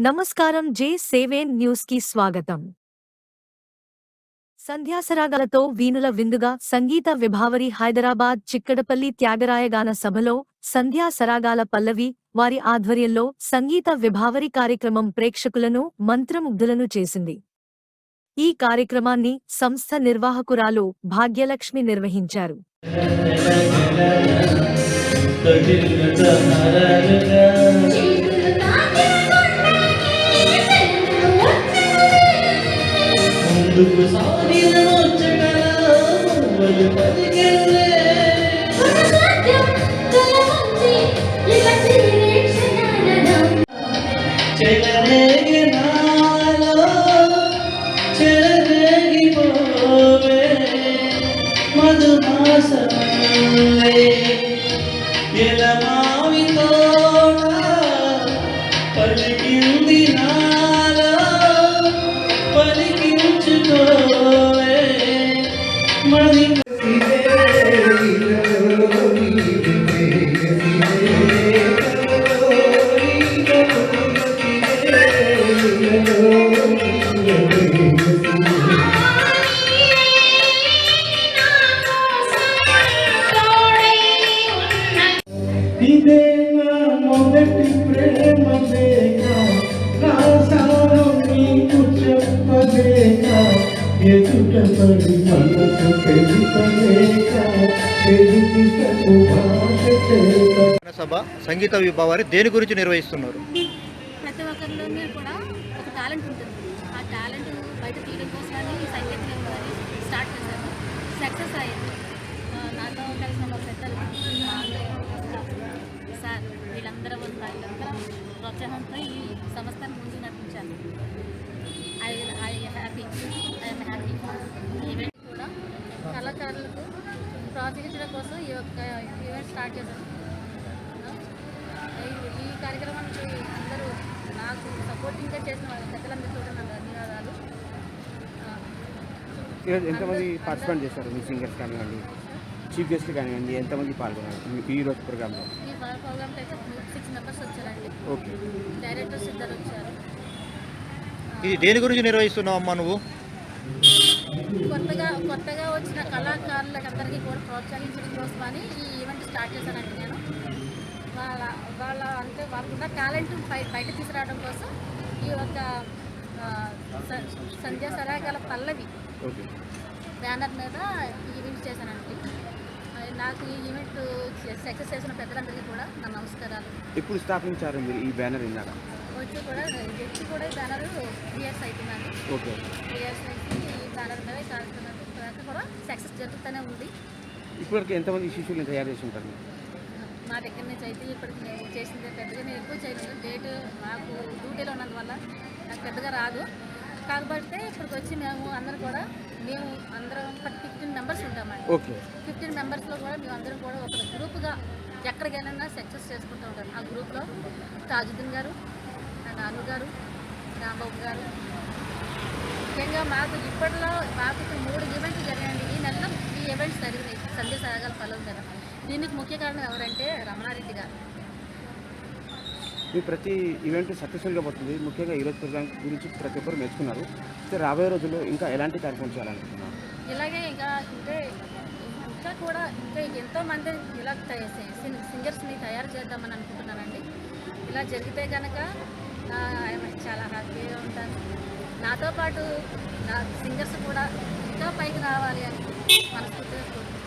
నమస్కారం జే సేవేన్ న్యూస్కి స్వాగతం. సంధ్యాసరాగాలతో వీణుల విందుగా సంగీత విభావరి హైదరాబాద్ చిక్కడపల్లి త్యాగరాయగాన సభలో సంధ్యా సరాగాల పల్లవి వారి ఆధ్వర్యంలో సంగీత విభావరి కార్యక్రమం ప్రేక్షకులను మంత్రముగ్ధులను చేసింది. ఈ కార్యక్రమాన్ని సంస్థ నిర్వాహకురాలు భాగ్యలక్ష్మి నిర్వహించారు. సాగిన ముచ్చటల మనసు సభ సంగీత విభావాన్ని దేని గురించి నిర్వహిస్తున్నారు? ప్రతి ఒక్కరిలోనే టాలెంట్ ఉంటుంది. ఆ టాలెంట్ బయట తీయడం కోసమని ఈ సంగీతం అనేది స్టార్ట్ చేశాను సక్సెస్ అయ్యింది నాతో కలిసిన మా పెద్దలు సార్ వీళ్ళందరూ ఉన్న వీళ్ళందరూ ప్రోత్సాహంతో ఈ సంస్థను ముందు నడిపించాను I I happy. I am happy. Event కూడా కళాకారులకు ప్రోత్సహించడం కోసం ఈ యొక్క ఈవెంట్ స్టార్ట్ చేశాను ఈ- కార్యక్రమానికి అందరూ నాకు సపోర్టింగ్గా చేసిన వాళ్ళ పెద్దలందరికీ కూడా నా ధన్యవాదాలు. ఈరోజు ఎంతమంది పార్టిసిపేట్ చేశారు మీ సింగర్స్ కానివ్వండి? చీఫ్ గెస్ట్ కానివ్వండి ఎంతమంది పాల్గొన్నారు? మీ ఈ రోజు ప్రోగ్రాంలో? ఈ ప్రోగ్రామ్కి అయితే సిక్స్ మెంబర్స్ వచ్చారండి. ఓకే. డైరెక్టర్స్ ఇద్దరు వచ్చారు. ఇది దేని గురించి నిర్వహిస్తున్నావు అమ్మా నువ్వు? కొత్తగా కొత్తగా వచ్చిన కళాకారులకు అందరికీ కూడా ప్రోత్సహించడం కోసమని ఈ ఈవెంట్ స్టార్ట్ చేశానండి నేను. వాళ్ళ వాళ్ళ అంటే వాళ్ళకున్న టాలెంట్ బయ బయట తీసుకురావడం కోసం ఈ యొక్క సంధ్యా సరాగాల పల్లవి బ్యానర్ మీద ఈ ఈవెంట్ చేశానండి నాకు ఈ ఈవెంట్ సక్సెస్ చేసిన పెద్దలందరికీ కూడా నా నమస్కారాలు. ఇప్పుడు స్థాపించారు మీరు ఈ బ్యానర్ ఇందాక? వచ్చి కూడా వచ్చి కూడా ఈ బ్యానర్ త్రీ ఇయర్స్ అవుతుందండి ఓకే. త్రీ ఇయర్స్ నుంచి ఈ బ్యానర్ మీద కార్యక్రమం కూడా సక్సెస్ జరుగుతూనే ఉంది. ఇప్పటివరకు ఎంతమంది శిష్యుల్ని తయారు చేసి ఉంటారు? మా దగ్గర నుంచి అయితే ఇప్పటికి నేను చేసింది పెద్దగా నేను ఎక్కువ చేయలేదు. డేట్ నాకు డ్యూటీలో ఉన్నందువల్ల నాకు పెద్దగా రాదు. కాకపోతే ఇప్పటికి వచ్చి మేము అందరం కూడా మేము అందరం ఫిఫ్టీన్ మెంబర్స్ ఉంటామండి. ఫిఫ్టీన్ మెంబర్స్లో కూడా మేము అందరం కూడా ఒక గ్రూప్గా ఎక్కడికి వెళ్ళినా సక్సెస్ చేసుకుంటూ ఉంటాం. ఆ గ్రూప్లో తాజుద్దీన్ గారు అండ్ అను గారు రాంబాబు గారు. ముఖ్యంగా మాకు ఇప్పటిలో మాకు ఇప్పుడు మూడు ఈవెంట్లు జరిగాయండి. ఈ నెలలో ఈ ఈవెంట్స్ జరిగినాయి. సంధ్య సాగల పొలం మీద దీనికి ముఖ్య కారణం ఎవరంటే రమణారెడ్డి గారు. మీ ప్రతి ఈవెంట్ సక్సెస్ఫుల్గా పోతుంది. ముఖ్యంగా ఈరోజు ప్రోగ్రామ్ గురించి ప్రతి ఒక్కరు నేర్చుకున్నారు. రాబోయే రోజుల్లో ఇంకా ఎలాంటి కార్యక్రమం చేయాలనుకుంటున్నారు? ఇలాగే ఇంకా అంటే ఇంకా కూడా ఇంకా ఎంతో మంది ఇలా సింగర్స్ని తయారు చేద్దామని అనుకుంటున్నానండి ఇలా జరిగితే కనుక చాలా హ్యాపీగా ఉంటాను నాతో పాటు నా సింగర్స్ కూడా ఇంకా పైకి రావాలి అని మనస్ఫూర్తిగా కోరుకుంటున్నాను.